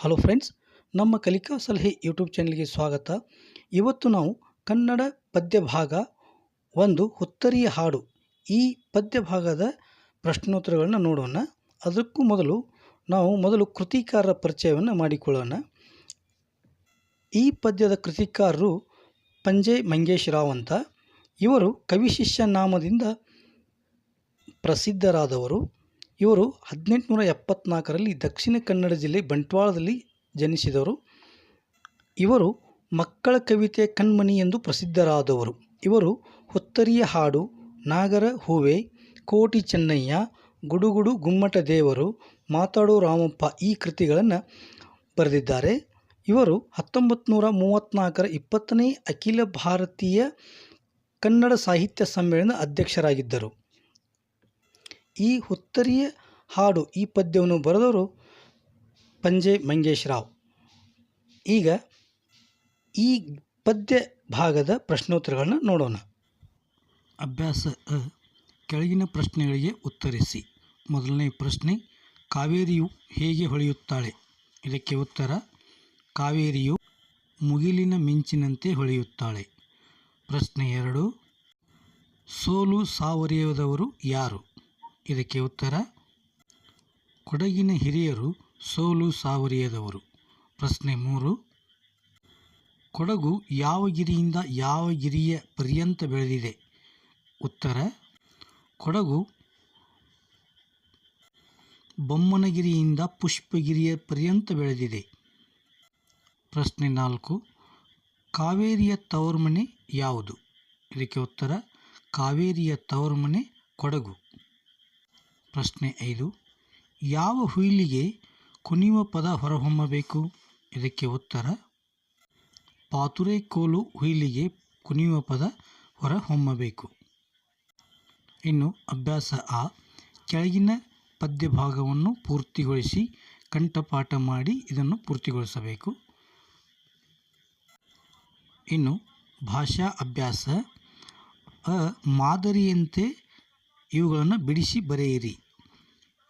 Hello friends ನಮ್ಮ ಕಲಿಕಾ ಸಲಹೆ ಯೂಟ್ಯೂಬ್ ಚಾನಲ್ಗೆ ಸ್ವಾಗತ. ಇವತ್ತು ನಾವು ಕನ್ನಡ ಪದ್ಯ ಭಾಗ ಒಂದು ಹುತ್ತರಿಯ ಹಾಡು. ಈ ಪದ್ಯ ಭಾಗದ ಪ್ರಶ್ನೋತ್ತರಗಳನ್ನು ನೋಡೋಣ. ಅದಕ್ಕೂ ಮೊದಲು ನಾವು ಮೊದಲು ಕೃತಿಕಾರರ ಪರಿಚಯವನ್ನು ಮಾಡಿಕೊಳ್ಳೋಣ. ಈ ಪದ್ಯದ ಕೃತಿಕಾರರು ಪಂಜೆ ಮಂಗೇಶ್ ರಾವ್ ಅಂತ. ಇವರು ಕವಿಶಿಷ್ಯ ನಾಮದಿಂದ ಪ್ರಸಿದ್ಧರಾದವರು. ಇವರು ಹದಿನೆಂಟುನೂರ ಎಪ್ಪತ್ನಾಲ್ಕರಲ್ಲಿ ದಕ್ಷಿಣ ಕನ್ನಡ ಜಿಲ್ಲೆ ಬಂಟ್ವಾಳದಲ್ಲಿ ಜನಿಸಿದವರು. ಇವರು ಮಕ್ಕಳ ಕವಿತೆ ಕಣ್ಮಣಿ ಎಂದು ಪ್ರಸಿದ್ಧರಾದವರು. ಇವರು ಹುತ್ತರಿಯ ಹಾಡು, ನಾಗರ ಹೂವೆ, ಕೋಟಿ ಚೆನ್ನಯ್ಯ, ಗುಡುಗುಡು ಗುಮ್ಮಟ ದೇವರು, ಮಾತಾಡೋ ರಾಮಪ್ಪ ಈ ಕೃತಿಗಳನ್ನು ಬರೆದಿದ್ದಾರೆ. ಇವರು ಹತ್ತೊಂಬತ್ತು ನೂರ ಮೂವತ್ತ್ನಾಲ್ಕರ ಇಪ್ಪತ್ತನೇ ಅಖಿಲ ಭಾರತೀಯ ಕನ್ನಡ ಸಾಹಿತ್ಯ ಸಮ್ಮೇಳನ ಅಧ್ಯಕ್ಷರಾಗಿದ್ದರು. ಈ ಹುತ್ತರಿಯ ಹಾಡು. ಈ ಪದ್ಯವನ್ನು ಬರೆದವರು ಪಂಜೆ ಮಂಗೇಶ್ ರಾವ್ ಈಗ ಈ ಪದ್ಯ ಭಾಗದ ಪ್ರಶ್ನೋತ್ತರಗಳನ್ನು ನೋಡೋಣ. ಅಭ್ಯಾಸ ಕೆಳಗಿನ ಪ್ರಶ್ನೆಗಳಿಗೆ ಉತ್ತರಿಸಿ. ಮೊದಲನೇ ಪ್ರಶ್ನೆ, ಕಾವೇರಿಯು ಹೇಗೆ ಹೊಳೆಯುತ್ತಾಳೆ? ಇದಕ್ಕೆ ಉತ್ತರ, ಕಾವೇರಿಯು ಮುಗಿಲಿನ ಮಿಂಚಿನಂತೆ ಹೊಳೆಯುತ್ತಾಳೆ. ಪ್ರಶ್ನೆ ಎರಡು, ಸೋಲು ಸಾವರಿಯದವರು ಯಾರು? ಇದಕ್ಕೆ ಉತ್ತರ, ಕೊಡಗಿನ ಹಿರಿಯರು ಸೋಲು ಸಾವರಿಯದವರು. ಪ್ರಶ್ನೆ ಮೂರು, ಕೊಡಗು ಯಾವ ಗಿರಿಯಿಂದ ಯಾವ ಗಿರಿಯ ಪರ್ಯಂತ ಬೆಳೆದಿದೆ? ಉತ್ತರ, ಕೊಡಗು ಬೊಮ್ಮನಗಿರಿಯಿಂದ ಪುಷ್ಪಗಿರಿಯ ಪರ್ಯಂತ ಬೆಳೆದಿದೆ. ಪ್ರಶ್ನೆ ನಾಲ್ಕು, ಕಾವೇರಿಯ ತವರುಮನೆ ಯಾವುದು? ಇದಕ್ಕೆ ಉತ್ತರ, ಕಾವೇರಿಯ ತವರುಮನೆ ಕೊಡಗು. ಪ್ರಶ್ನೆ ಐದು. ಯಾವ ಹುಯಿಲಿಗೆ ಕುಣಿಯುವ ಪದ ಹೊರಹೊಮ್ಮಬೇಕು? ಇದಕ್ಕೆ ಉತ್ತರ, ಪಾತುರೆ ಕೋಲು ಹುಯಿಲಿಗೆ ಕುಣಿಯುವ ಪದ ಹೊರಹೊಮ್ಮಬೇಕು. ಇನ್ನು ಅಭ್ಯಾಸ ಆ, ಕೆಳಗಿನ ಪದ್ಯ ಭಾಗವನ್ನು ಪೂರ್ತಿಗೊಳಿಸಿ ಕಂಠಪಾಠ ಮಾಡಿ ಇದನ್ನು ಪೂರ್ತಿಗೊಳಿಸಬೇಕು. ಇನ್ನು ಭಾಷಾ ಅಭ್ಯಾಸ, ಅ ಮಾದರಿಯಂತೆ ಇವುಗಳನ್ನು ಬಿಡಿಸಿ ಬರೆಯಿರಿ.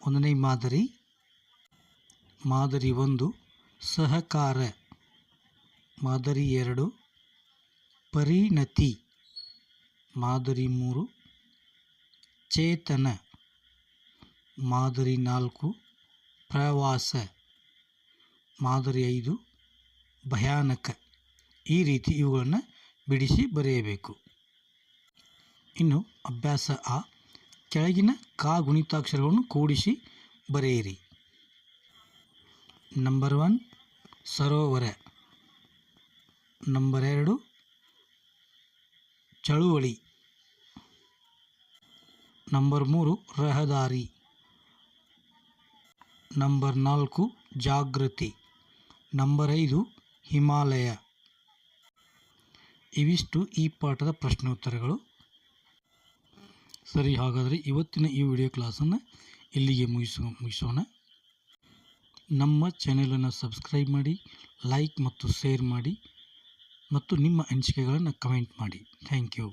ಒಂದನೇ ಮಾದರಿ ಮಾದರಿ ಒಂದು, ಸಹಕಾರ. ಮಾದರಿ ಎರಡು, ಪರಿಣತಿ. ಮಾದರಿ ಮೂರು, ಚೇತನ. ಮಾದರಿ ನಾಲ್ಕು, ಪ್ರವಾಸ. ಮಾದರಿ ಐದು, ಭಯಾನಕ. ಈ ರೀತಿ ಇವುಗಳನ್ನು ಬಿಡಿಸಿ ಬರೆಯಬೇಕು. ಇನ್ನು ಅಭ್ಯಾಸ ಆ. ಕೆಳಗಿನ ಕಾ ಗುಣಿತಾಕ್ಷರಗಳನ್ನು ಕೂಡಿಸಿ ಬರೆಯಿರಿ. ನಂಬರ್ ಒನ್ ಸರೋವರ. ನಂಬರ್ ಎರಡು, ಚಳುವಳಿ. ನಂಬರ್ ಮೂರು, ರಹದಾರಿ. ನಂಬರ್ ನಾಲ್ಕು, ಜಾಗೃತಿ. ನಂಬರ್ ಐದು, ಹಿಮಾಲಯ. ಇವಿಷ್ಟು ಈ ಪಾಠದ ಪ್ರಶ್ನೋತ್ತರಗಳು. ಸರಿ, ಹಾಗಾದರೆ ಇವತ್ತಿನ ಈ ವಿಡಿಯೋ ಕ್ಲಾಸನ್ನು ಇಲ್ಲಿಗೆ ಮುಗಿಸೋ, ಮುಗಿಸೋಣ. ನಮ್ಮ ಚಾನೆಲನ್ನು ಸಬ್ಸ್ಕ್ರೈಬ್ ಮಾಡಿ ಲೈಕ್ ಮತ್ತು ಶೇರ್ ಮಾಡಿ, ಮತ್ತು ನಿಮ್ಮ ಅನಿಸಿಕೆಗಳನ್ನು ಕಮೆಂಟ್ ಮಾಡಿ. Thank you